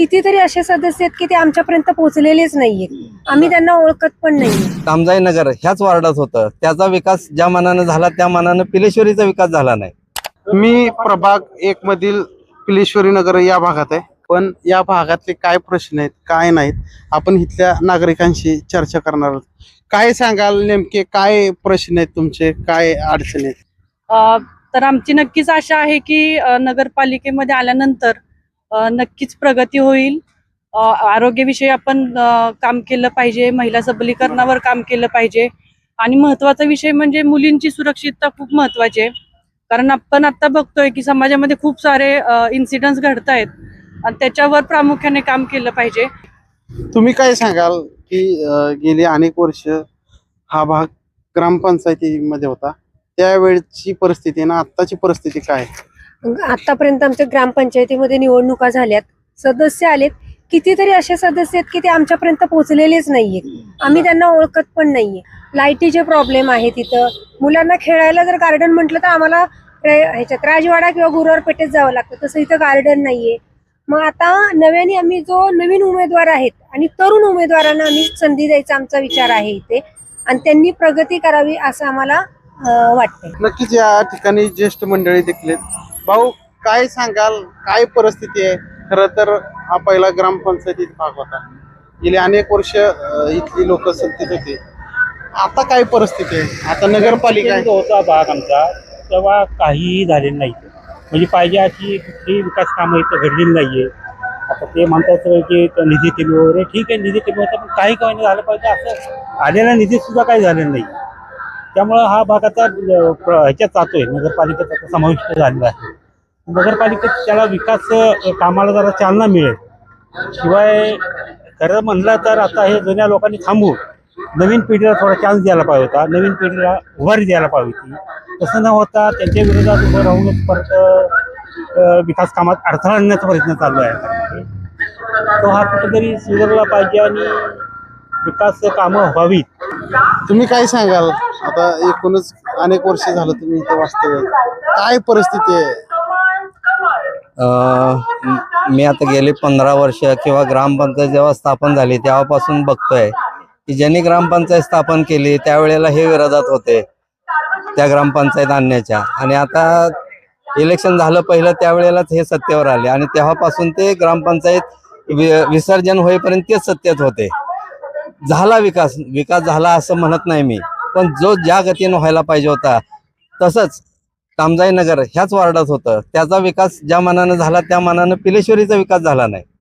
कितीतरी असे सदस्य आहेत की ते आमच्यापर्यंत पोहोचलेलेच नाहीयेत. आम्ही त्यांना ओळखत पण नाही. कामजाई नगर ह्याच वार्डात होतं. त्याचा विकास ज्या मनानं झाला त्या मनानं पिलेश्वरीचा विकास झाला नाही. मी प्रभाग एक मधील पिलेश्वरी नगर या भागात आहे. पण या भागातले काय प्रश्न आहेत काय नाहीत आपण इथल्या नागरिकांशी चर्चा करणार आहोत. काय सांगाल नेमके काय प्रश्न आहेत तुमचे काय अडचणी आहेत? अ, तर आमची नक्कीच आशा आहे की अ, नगरपालिकेमध्ये आल्यानंतर नक्कीच प्रगती होईल. अ, आरोग्याविषयी आपण काम केलं पाहिजे महिला सबलीकरणावर काम केलं पाहिजे. आणि महत्त्वाचा विषय म्हणजे मुलींची सुरक्षितता खूप महत्वाची आहे. कारण आपण आता बघतोय की समाजामध्ये खूप सारे इन्सिडेंट्स घडत आहेत. आणि त्याच्यावर प्रामुख्याने काम केलं पाहिजे. तुम्ही काय सांगाल की गेली अनेक वर्ष हा भाग ग्रामपंचायतीमध्ये होता. त्यावेळची परिस्थिती ना आत्ताची परिस्थिती काय आहे? आतापर्यंत आमच्या ग्रामपंचायतीमध्ये निवडणुका झाल्यात. सदस्य आलेत. कितीतरी असे सदस्य आहेत की ते आमच्यापर्यंत पोहोचलेलेच नाहीयेत. आम्ही त्यांना ओळखत पण नाहीये. लाईटीचे प्रॉब्लेम आहेत तिथं मुलांना खेळायला जर गार्डन म्हटलं तर आम्हाला ह्याच्यात राजवाडा किंवा गुरुवार पेठेत जावं लागतं. तसं इथं गार्डन नाहीये. मग आता नव्याने आम्ही जो नवीन उमेदवार आहेत आणि तरुण उमेदवारांना आम्ही संधी द्यायचा आमचा विचार आहे इथे. आणि त्यांनी प्रगती करावी असं आम्हाला वाटतं नक्कीच या ठिकाणी ज्येष्ठ मंडळी देखील भाऊ काय सांगाल? काय परिस्थिती आहे? खरं तर हा पहिला ग्रामपंचायतीत भाग होता. गेली अनेक वर्ष इथली लोक सत्तेत होते. आता काय परिस्थिती आहे? आता नगरपालिका जो होता भाग आमचा. तेव्हा काहीही झालेलं नाही. म्हणजे पाहिजे अशी कुठलीही विकास कामं इथं घडलेली नाहीये. आता ते म्हणतात की निधी कमी वगैरे ठीक आहे निधी कमी होता पण काही काही झालं पाहिजे असं आलेला निधी सुद्धा काही झालेलं नाही. त्यामुळं हा भाग आता ह्याच्यात जातोय. नगरपालिकेचा समाविष्ट झालेला आहे. नगरपालिकेत त्याला विकास कामाला जरा चालना मिळेल. शिवाय खरं म्हणलं तर आता हे जुन्या लोकांनी थांबून नवीन पिढीला थोडा चान्स द्यायला पाहिजे होता. नवीन पिढीला उभारी द्यायला पाहिजे होती. तसं न होता त्यांच्या विरोधात उभं राहूनच परत विकास कामात अडथळा आणण्याचा प्रयत्न चालू आहे. तो हा कुठेतरी सुधारला पाहिजे आणि विकास कामं व्हावीत. तुम्ही काय सांगाल? आता एकूणच अनेक वर्ष झालं तुम्ही इथे वास्तव्य काय परिस्थिती आहे? मी आता गेली पंधरा वर्ष किंवा ग्रामपंचायत जेव्हा स्थापन झाली तेव्हापासून बघतोय की ज्यांनी ग्रामपंचायत स्थापन केली त्यावेळेला हे विरोधात होते त्या ग्रामपंचायत आणण्याच्या. आणि आता इलेक्शन झालं पहिलं त्यावेळेलाच हे सत्तेवर आले. आणि तेव्हापासून ते ग्रामपंचायत वि- विसर्जन होईपर्यंत तेच सत्तेत होते. झाला विकास विकास झाला असं म्हणत नाही मी. पण जो ज्या गतीनं व्हायला पाहिजे होता तसंच कामजाई नगर ह्याच वार्डात होतं. त्याचा विकास ज्या मनानं झाला त्या मनानं पिलेश्वरीचा विकास झाला नाही.